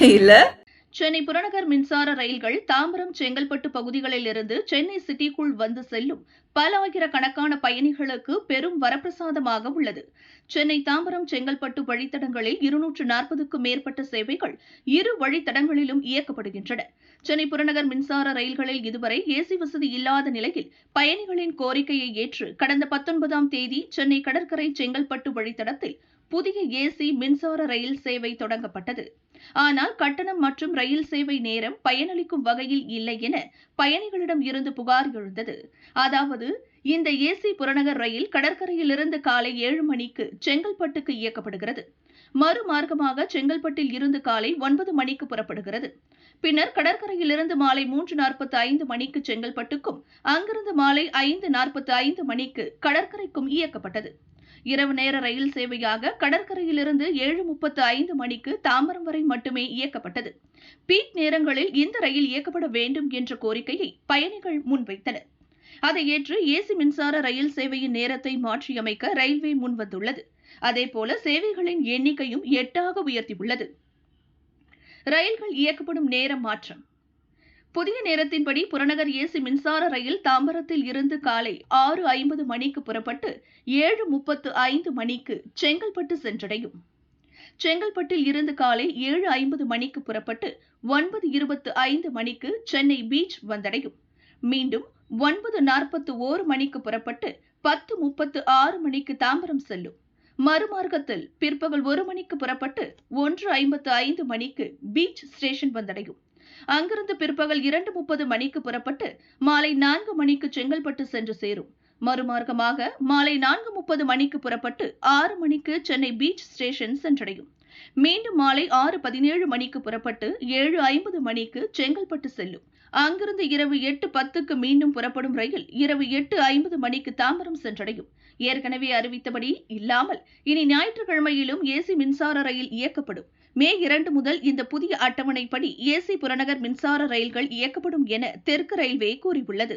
இல்ல. சென்னை புறநகர் மின்சார ரயில்கள் தாம்பரம் செங்கல்பட்டு பகுதிகளில் இருந்து சென்னை சிட்டிக்குள் வந்து செல்லும் பல ஆயிரக்கணக்கான பயணிகளுக்கு பெரும் வரப்பிரசாதமாக உள்ளது. சென்னை தாம்பரம் செங்கல்பட்டு வழித்தடங்களில் இருநூற்று நாற்பதுக்கும் மேற்பட்ட சேவைகள் இரு வழித்தடங்களிலும் இயக்கப்படுகின்றன. சென்னை புறநகர் மின்சார ரயில்களில் இதுவரை ஏசி வசதி இல்லாத நிலையில் பயணிகளின் கோரிக்கையை ஏற்று கடந்த பத்தொன்பதாம் தேதி சென்னை கடற்கரை செங்கல்பட்டு வழித்தடத்தில் புதிய ஏசி மின்சார ரயில் சேவை தொடங்கப்பட்டது. ஆனால் கட்டணம் மற்றும் ரயில் சேவை நேரம் பயனளிக்கும் வகையில் இல்லை என பயணிகளிடம் இருந்து புகார் எழுந்தது. அதாவது இந்த ஏசி புறநகர் ரயில் கடற்கரையிலிருந்து காலை ஏழு மணிக்கு செங்கல்பட்டுக்கு இயக்கப்படுகிறது. மறுமார்க்கமாக செங்கல்பட்டில் இருந்து காலை ஒன்பது மணிக்கு புறப்படுகிறது. பின்னர் கடற்கரையிலிருந்து மாலை மூன்று நாற்பத்தி ஐந்து மணிக்கு செங்கல்பட்டுக்கும் அங்கிருந்து மாலை ஐந்து நாற்பத்தி ஐந்து மணிக்கு கடற்கரைக்கும் இயக்கப்பட்டது. இரவு நேர ரயில் சேவையாக கடற்கரையிலிருந்து ஏழு முப்பத்து ஐந்து மணிக்கு தாம்பரம் வரை மட்டுமே இயக்கப்பட்டது. பீக் நேரங்களில் இந்த ரயில் இயக்கப்பட வேண்டும் என்ற கோரிக்கையை பயணிகள் முன்வைத்தனர். அதை ஏற்று ஏசி மின்சார ரயில் சேவையின் நேரத்தை மாற்றியமைக்க ரயில்வே முன்வந்துள்ளது. அதேபோல சேவைகளின் எண்ணிக்கையும் எட்டாக உயர்த்தியுள்ளது. ரயில்கள் இயக்கப்படும் நேரம் மாற்றம். புதிய நேரத்தின்படி புறநகர் ஏசி மின்சார ரயில் தாம்பரத்தில் இருந்து காலை ஆறு ஐம்பது மணிக்கு புறப்பட்டு ஏழு முப்பத்து ஐந்து மணிக்கு செங்கல்பட்டு சென்றடையும். செங்கல்பட்டில் இருந்து காலை ஏழு ஐம்பது மணிக்கு புறப்பட்டு ஒன்பது இருபத்து ஐந்து மணிக்கு சென்னை பீச் வந்தடையும். மீண்டும் ஒன்பது நாற்பத்து ஓரு மணிக்கு புறப்பட்டு பத்து முப்பத்து ஆறு மணிக்கு தாம்பரம் செல்லும். மறுமார்க்கத்தில் பிற்பகல் ஒரு மணிக்கு புறப்பட்டு ஒன்று ஐம்பத்து ஐந்து மணிக்கு பீச் ஸ்டேஷன் வந்தடையும். அங்கிருந்து பிற்பகல் இரண்டு முப்பது மணிக்கு புறப்பட்டு மாலை நான்கு மணிக்கு செங்கல்பட்டு சென்று சேரும். மறுமார்க்கமாக மாலை நான்கு முப்பது மணிக்கு புறப்பட்டு ஆறு மணிக்கு சென்னை பீச் ஸ்டேஷன் சென்றடையும். மீண்டும் மாலை ஆறு பதினேழு மணிக்கு புறப்பட்டு ஏழு ஐம்பது மணிக்கு செங்கல்பட்டு செல்லும். அங்கிருந்து இரவு எட்டு பத்துக்கு மீண்டும் புறப்படும் ரயில் இரவு எட்டு ஐம்பது மணிக்கு தாம்பரம் சென்றடையும். ஏற்கனவே அறிவித்தபடி இல்லாமல் இனி ஞாயிற்றுக்கிழமையிலும் ஏசி மின்சார ரயில் இயக்கப்படும். மே இரண்டு முதல் இந்த புதிய அட்டவணைப்படி ஏசி புறநகர் மின்சார ரயில்கள் இயக்கப்படும் என தெற்கு ரயில்வே கூறியுள்ளது.